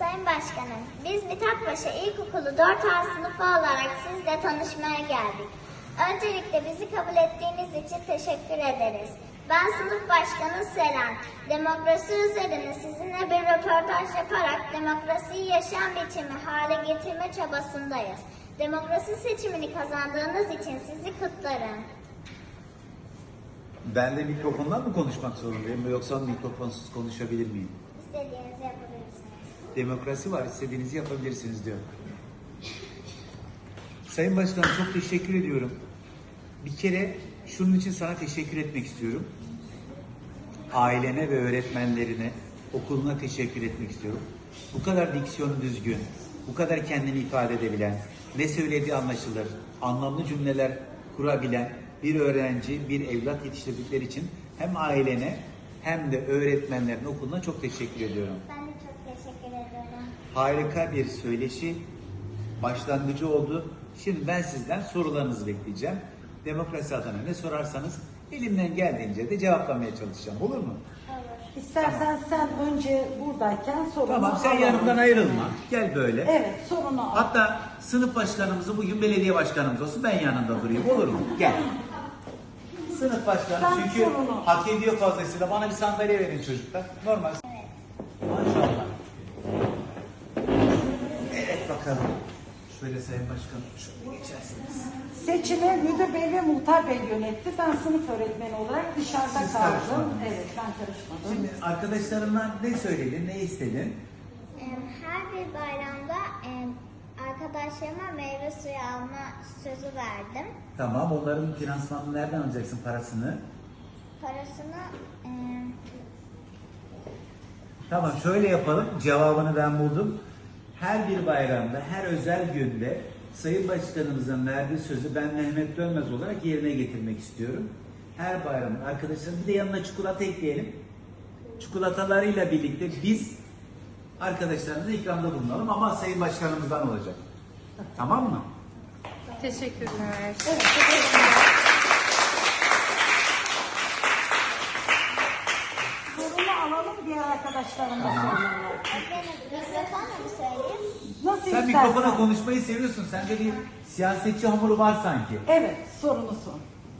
Sayın Başkanım, biz Mithatpaşa İlkokulu 4A sınıfı olarak sizle tanışmaya geldik. Öncelikle bizi kabul ettiğiniz için teşekkür ederiz. Ben sınıf başkanı Selen. Demokrasi üzerine sizinle bir röportaj yaparak demokrasiyi yaşam biçimi hale getirme çabasındayız. Demokrasi seçimini kazandığınız için sizi kutlarım. Ben de mikrofondan mı konuşmak zorundayım yoksa mikrofonsuz konuşabilir miyim? Demokrasi var, istediğinizi yapabilirsiniz diyor. Sayın Başkanım çok teşekkür ediyorum. Bir kere şunun için sana teşekkür etmek istiyorum. Ailene ve öğretmenlerine, okuluna teşekkür etmek istiyorum. Bu kadar diksiyonu düzgün, bu kadar kendini ifade edebilen, ne söylediği anlaşılır, anlamlı cümleler kurabilen bir öğrenci, bir evlat yetiştirdikleri için hem ailene hem de öğretmenlerin okuluna çok teşekkür ediyorum. Ben de çok teşekkür ederim. Harika bir söyleşi başlangıcı oldu. Şimdi ben sizden sorularınızı bekleyeceğim. Demokrasi adına ne sorarsanız elimden geldiğince de cevaplamaya çalışacağım. Olur mu? İstersen sen önce buradayken sorunu Tamam sen alalım. yanımdan ayrılma. Gel böyle. Evet sorunu al. Hatta sınıf başkanımızı bugün belediye başkanımız olsun ben yanında durayım olur mu? Gel. Sınıf başkanı Sen çünkü sorunu. hak ediyor fazlasıyla. Bana bir sandalye verin çocuklar. Normal. Evet. Maşallah. Bakalım. Şöyle Sayın Başkanım şöyle geçersiniz. Seçimi müdür bey ve muhtar bey yönetti. Ben sınıf öğretmeni olarak dışarıda Siz kaldım. karışmadınız. Evet ben karışmadım. Şimdi arkadaşlarından ne söyledin, ne istedin? Ee, Her bir bayramda e, arkadaşlarıma meyve suyu alma sözü verdim. Tamam, onların finansmanını nereden alacaksın parasını? Parasını e, Tamam, şöyle yapalım. Cevabını ben buldum. Her bir bayramda, her özel günde Sayın Başkanımızın verdiği sözü ben Mehmet Dönmez olarak yerine getirmek istiyorum. Her bayram arkadaşlarım bir de yanına çikolata ekleyelim. Çikolatalarıyla birlikte biz arkadaşlarımıza ikramda bulunalım ama Sayın Başkanımızdan olacak. Tamam mı? Teşekkürler. Evet, teşekkürler. Sorunu alalım diğer arkadaşlarım da sorunlar. mikrofon mu söyleyeyim? Nasıl Sen istersen. mikrofona konuşmayı seviyorsun. Sende bir siyasetçi hamuru var sanki. Evet sorunu sor.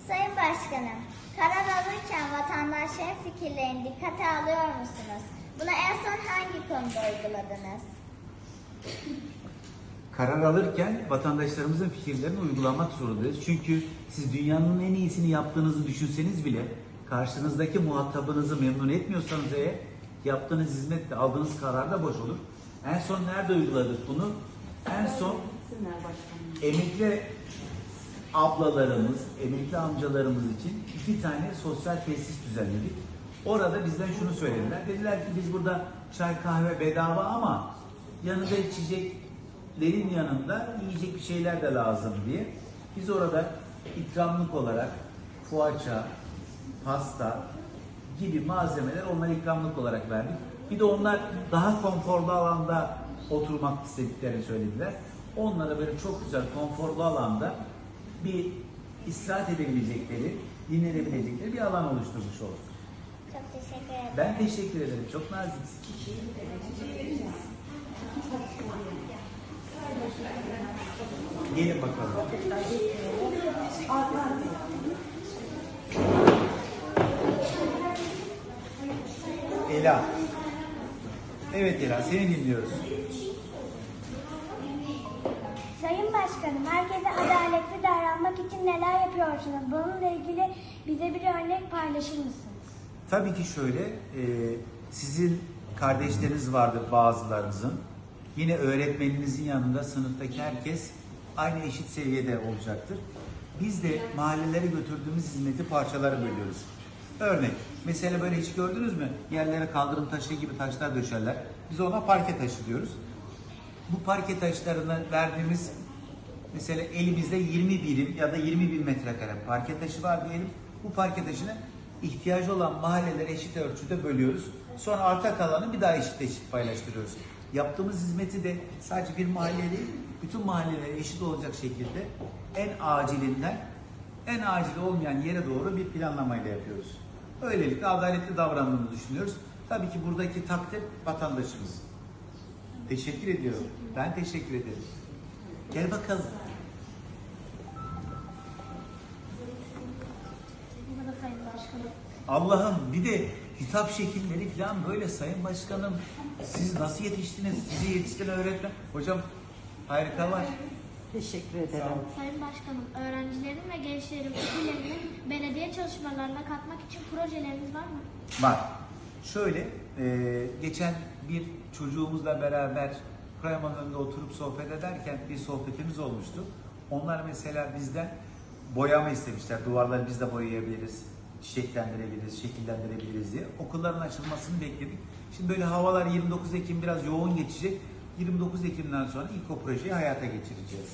Sayın Başkanım, karar alırken vatandaşların fikirlerini dikkate alıyor musunuz? Bunu en son hangi konuda uyguladınız? Karar alırken vatandaşlarımızın fikirlerini uygulamak zorundayız. Çünkü siz dünyanın en iyisini yaptığınızı düşünseniz bile karşınızdaki muhatabınızı memnun etmiyorsanız eğer yaptığınız hizmet de aldığınız karar da boş olur. En son nerede uyguladık bunu? En son emekli ablalarımız, emekli amcalarımız için iki tane sosyal tesis düzenledik. Orada bizden şunu söylediler. Dediler ki biz burada çay kahve bedava ama yanında içeceklerin yanında yiyecek bir şeyler de lazım diye. Biz orada ikramlık olarak poğaça, pasta gibi malzemeler onlara ikramlık olarak verdik. Bir de onlar daha konforlu alanda oturmak istediklerini söylediler. Onlara böyle çok güzel konforlu alanda bir istirahat edebilecekleri, dinlenebilecekleri bir alan oluşturmuş olduk. Çok teşekkür ederim. Ben teşekkür ederim. Çok naziksin. Gelin bakalım. Ela. Evet Ela, seni dinliyoruz. Sayın Başkanım, herkese adaletli davranmak için neler yapıyorsunuz? Bununla ilgili bize bir örnek paylaşır mısınız? Tabii ki şöyle, e, sizin kardeşleriniz vardır bazılarınızın. Yine öğretmeninizin yanında sınıftaki herkes aynı eşit seviyede olacaktır. Biz de mahallelere götürdüğümüz hizmeti parçalara bölüyoruz. Örnek, mesela böyle hiç gördünüz mü? Yerlere kaldırım taşı gibi taşlar döşerler. Biz ona parke taşı diyoruz. Bu parke taşlarına verdiğimiz mesela elimizde 20 birim ya da 20 bin metrekare parke taşı var diyelim. Bu parke taşını ihtiyacı olan mahallelere eşit ölçüde bölüyoruz. Sonra arta kalanı bir daha eşit eşit paylaştırıyoruz. Yaptığımız hizmeti de sadece bir mahalle değil, bütün mahallelere eşit olacak şekilde en acilinden en acil olmayan yere doğru bir planlamayla yapıyoruz. Öylelikle adaletli davrandığımızı düşünüyoruz. Tabii ki buradaki takdir vatandaşımız. Teşekkür ediyorum. Ben teşekkür ederim. Gel bakalım. Allah'ım bir de hitap şekilleri falan böyle Sayın Başkanım siz nasıl yetiştiniz? Sizi yetiştiren öğretmen. Hocam harika var. Teşekkür ederim. Sayın Başkanım, öğrencilerin ve gençlerin fikirlerini belediye çalışmalarına katmak için projeleriniz var mı? Var. Şöyle, e, geçen bir çocuğumuzla beraber Kurayaman önünde oturup sohbet ederken bir sohbetimiz olmuştu. Onlar mesela bizden boyama istemişler. Duvarları biz de boyayabiliriz, çiçeklendirebiliriz, şekillendirebiliriz diye. Okulların açılmasını bekledik. Şimdi böyle havalar 29 Ekim biraz yoğun geçecek. 29 Ekim'den sonra ilk o projeyi hayata geçireceğiz.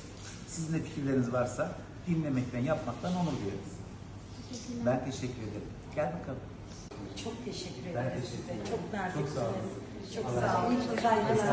Sizin de fikirleriniz varsa dinlemekten, yapmaktan onur duyarız. Ben teşekkür ederim. Gel bakalım. Çok teşekkür Ben ederim teşekkür size. ederim. Çok naziksiniz. Çok sağ olun. Çok sağ olun. Ki saygılar.